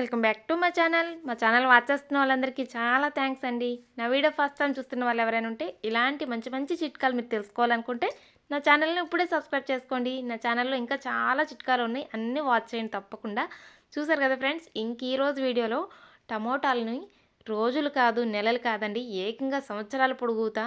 Welcome back to మా channel. మా channel watch చేస్తున్న వాళ్ళందరికీ చాలా థ్యాంక్స్ అండి. నా వీడియో ఫస్ట్ టైం చూస్తున్న వాళ్ళు ఎవరైనా ఉంటే ఇలాంటి మంచి మంచి చిట్కాలు మీరు తెలుసుకోవాలనుకుంటే నా ఛానల్ని ఇప్పుడే సబ్స్క్రైబ్ చేసుకోండి. నా ఛానల్లో ఇంకా చాలా చిట్కాలు ఉన్నాయి. అన్నీ వాచ్ చేయండి తప్పకుండా. చూసారు కదా ఫ్రెండ్స్ ఇంక ఈరోజు వీడియోలో టమోటాలని రోజులు కాదు నెలలు కాదండి ఏకంగా సంవత్సరాలు పొడుగుతా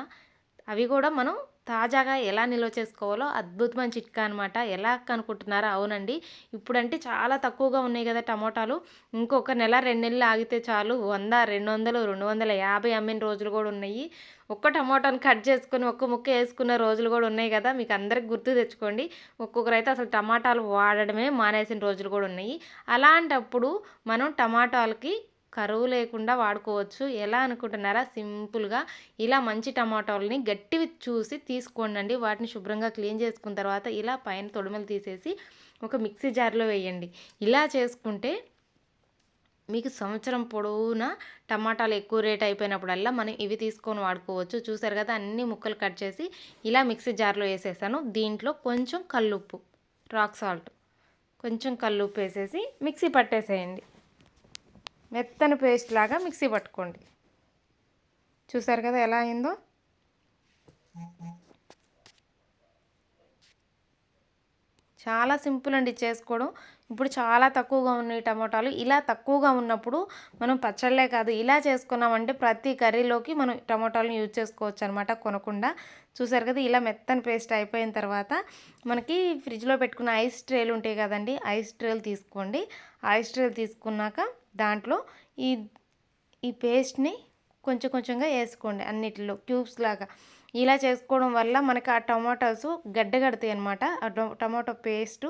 అవి కూడా మనం తాజాగా ఎలా నిల్వ చేసుకోవాలో అద్భుతమైన చిట్కా అనమాట ఎలా అనుకుంటున్నారా అవునండి. ఇప్పుడంటే చాలా తక్కువగా ఉన్నాయి కదా టమోటాలు. ఇంకొక నెల రెండు నెలలు ఆగితే చాలు. వంద రెండు వందలు రెండు వందల యాభై అమ్మిన రోజులు కూడా ఉన్నాయి. ఒక్క టమోటాను కట్ చేసుకుని ఒక్క ముక్క వేసుకున్న రోజులు కూడా ఉన్నాయి కదా. మీకు అందరికి గుర్తు తెచ్చుకోండి. ఒక్కొక్కరైతే అసలు టమాటాలు వాడడమే మానేసిన రోజులు కూడా ఉన్నాయి. అలాంటప్పుడు మనం టమాటాలకి కరువు లేకుండా వాడుకోవచ్చు. ఎలా అనుకుంటున్నారా? సింపుల్గా ఇలా మంచి టమాటాలని గట్టివి చూసి తీసుకోండి వాటిని శుభ్రంగా క్లీన్ చేసుకున్న తర్వాత ఇలా పైన తొడుమలు తీసేసి ఒక మిక్సీ జార్లో వేయండి. ఇలా చేసుకుంటే మీకు సంవత్సరం పొడవునా టమాటాలు ఎక్కువ రేట్ అయిపోయినప్పుడల్లా మనం ఇవి తీసుకొని వాడుకోవచ్చు. చూసారు కదా? అన్ని ముక్కలు కట్ చేసి ఇలా మిక్సీ జార్లో వేసేసాను. దీంట్లో కొంచెం కల్లుప్పు రాక్ సాల్ట్ కొంచెం కల్లుప్పు వేసేసి మిక్సీ పట్టేసేయండి. మెత్తని పేస్ట్ లాగా మిక్సీ పట్టుకోండి. చూసారు కదా ఎలా అయిందో? చాలా సింపుల్ అండి చేసుకోవడం. ఇప్పుడు చాలా తక్కువగా ఉన్నాయి టమోటాలు. ఇలా తక్కువగా ఉన్నప్పుడు మనం పచ్చళ్ళే కాదు ఇలా చేసుకున్నామంటే ప్రతి కర్రీలోకి మనం టమాటాలను యూజ్ చేసుకోవచ్చు అనమాట కొనకుండా. చూసారు కదా ఇలా మెత్తని పేస్ట్ అయిపోయిన తర్వాత మనకి ఫ్రిడ్జ్లో పెట్టుకున్న ఐస్ ట్రేలు ఉంటాయి కదండి ఐస్ ట్రేలు తీసుకోండి. ఐస్ ట్రేలు తీసుకున్నాక దాంట్లో ఈ ఈ పేస్ట్ని కొంచెం కొంచెంగా వేసుకోండి అన్నిటిలో క్యూబ్స్ లాగా. ఇలా చేసుకోవడం వల్ల మనకి ఆ టమాటోస్ గడ్డ కడతాయి అనమాట ఆ టమాటో పేస్టు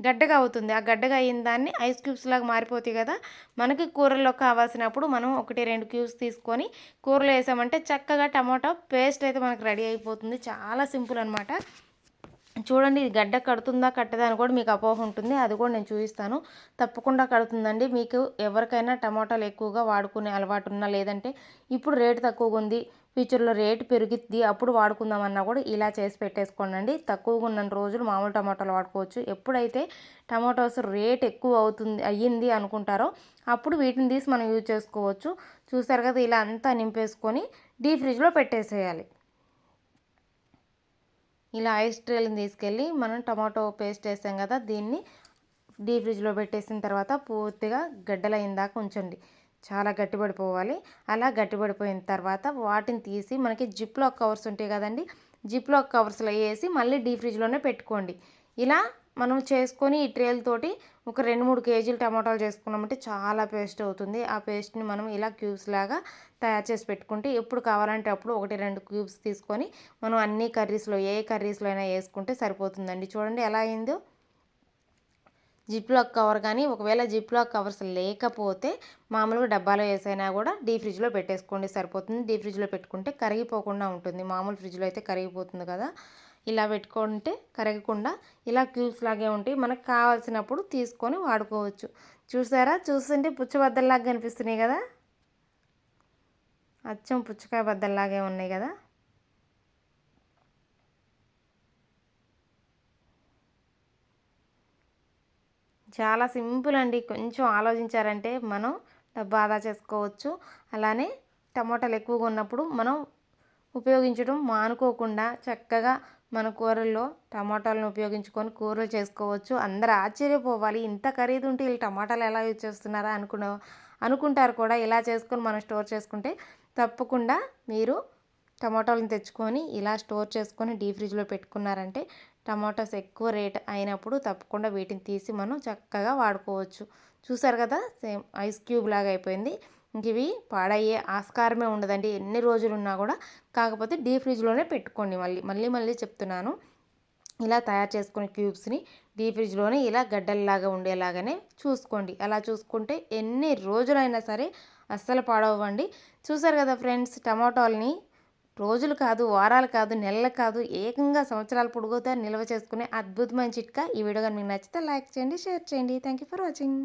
గడ్డగా అవుతుంది. ఆ గడ్డగా అయిన దాన్ని ఐస్ క్యూబ్స్ లాగా మారిపోతాయి కదా. మనకి కూరల్లో కావాల్సినప్పుడు మనం ఒకటి రెండు క్యూబ్స్ తీసుకొని కూరలో వేసామంటే చక్కగా టమాటో పేస్ట్ అయితే మనకు రెడీ అయిపోతుంది. చాలా సింపుల్ అనమాట చూడండి ఇది గడ్డ కడుతుందా కట్టదా అని కూడా మీకు అపోహ ఉంటుంది. అది కూడా నేను చూపిస్తాను. తప్పకుండా కడుతుందండి. మీకు ఎవరికైనా టమాటాలు ఎక్కువగా వాడుకునే అలవాటు ఉన్నా లేదంటే ఇప్పుడు రేటు తక్కువగా ఉంది ఫ్యూచర్లో రేటు పెరిగిద్ది అప్పుడు వాడుకుందామన్నా కూడా ఇలా చేసి పెట్టేసుకోండి తక్కువగా ఉన్న రోజులు మామూలు టమాటాలు వాడుకోవచ్చు. ఎప్పుడైతే టమాటోస్ రేట్ ఎక్కువ అవుతుంది అయ్యింది అనుకుంటారో అప్పుడు వీటిని తీసి మనం యూజ్ చేసుకోవచ్చు. చూసారు కదా ఇలా అంతా నింపేసుకొని డీప్ ఫ్రిడ్జ్లో పెట్టేసేయాలి. ఇలా ఐస్ ట్రేలను తీసుకెళ్ళి మనం టమాటో పేస్ట్ వేసాం కదా దీన్ని డీప్ ఫ్రిడ్జ్లో పెట్టేసిన తర్వాత పూర్తిగా గడ్డలైందాక ఉంచండి. చాలా గట్టిపడిపోవాలి. అలా గట్టిపడిపోయిన తర్వాత వాటిని తీసి మనకి జిప్లో కవర్స్ ఉంటాయి కదండి జిప్లో కవర్స్లో వేసి మళ్ళీ డీప్ ఫ్రిడ్జ్లోనే పెట్టుకోండి. ఇలా మనం చేసుకొని ఈ ట్రేలతోటి ఒక రెండు మూడు కేజీలు టమాటాలు చేసుకున్నామంటే చాలా పేస్ట్ అవుతుంది. ఆ పేస్ట్ని మనం ఇలా క్యూబ్స్ లాగా తయారు చేసి పెట్టుకుంటే ఎప్పుడు కావాలంటే అప్పుడు ఒకటి రెండు క్యూబ్స్ తీసుకొని మనం అన్ని కర్రీస్లో ఏ కర్రీస్లో అయినా వేసుకుంటే సరిపోతుందండి. చూడండి ఎలా అయిందో. జిప్లాక్ కవర్ కానీ ఒకవేళ జిప్లాక్ కవర్స్ లేకపోతే మామూలుగా డబ్బాలో వేసైనా కూడా డీ ఫ్రిడ్జ్లో పెట్టేసుకోండి సరిపోతుంది. డీ ఫ్రిడ్జ్లో పెట్టుకుంటే కరిగిపోకుండా ఉంటుంది. మామూలు ఫ్రిడ్జ్లో అయితే కరిగిపోతుంది కదా. ఇలా పెట్టుకుంటే కరగకుండా ఇలా క్యూబ్స్ లాగే ఉంటాయి. మనకు కావాల్సినప్పుడు తీసుకొని వాడుకోవచ్చు. చూసారా? చూస్తుంటే పుచ్చబద్దల్లాగా కనిపిస్తున్నాయి కదా? అచ్చం పుచ్చకాయ బద్దల్లాగే ఉన్నాయి కదా? చాలా సింపుల్ అండి. కొంచెం ఆలోచించారంటే మనం డబ్బా ఆదా చేసుకోవచ్చు. అలానే టమాటాలు ఎక్కువగా ఉన్నప్పుడు మనం ఉపయోగించడం మానుకోకుండా చక్కగా మన కూరల్లో టమాటాలను ఉపయోగించుకొని కూరలు చేసుకోవచ్చు. అందరు ఆశ్చర్యపోవాలి ఇంత ఖరీదు ఉంటే వీళ్ళు టమాటాలు ఎలా యూజ్ చేస్తున్నారా అనుకున్న అనుకుంటారు కూడా. ఇలా చేసుకొని మనం స్టోర్ చేసుకుంటే తప్పకుండా మీరు టమాటాలను తెచ్చుకొని ఇలా స్టోర్ చేసుకొని డీ ఫ్రిడ్జ్లో పెట్టుకున్నారంటే టమాటాస్ ఎక్కువ రేట్ అయినప్పుడు తప్పకుండా వీటిని తీసి మనం చక్కగా వాడుకోవచ్చు. చూసారు కదా? సేమ్ ఐస్ క్యూబ్ లాగా అయిపోయింది. ఇవి పాడయ్యే ఆస్కారమే ఉండదండి. ఎన్ని రోజులు ఉన్నా కూడా కాకపోతే డీ ఫ్రిడ్జ్లోనే పెట్టుకోండి మళ్ళీ. మళ్ళీ మళ్ళీ చెప్తున్నాను. ఇలా తయారు చేసుకునే క్యూబ్స్ని డీ ఫ్రిడ్జ్లోనే ఇలా గడ్డల్లాగా ఉండేలాగానే చూసుకోండి. అలా చూసుకుంటే ఎన్ని రోజులైనా సరే అస్సలు పాడవ్వండి. చూసారు కదా ఫ్రెండ్స్ టమాటోల్ని రోజులు కాదు వారాలు కాదు నెలలు కాదు ఏకంగా సంవత్సరాలు పొడుగుతా నిల్వ చేసుకునే అద్భుతమైన చిట్కా ఈ వీడియో కానీ మీకు నచ్చితే లైక్ చేయండి షేర్ చేయండి. Thank you for watching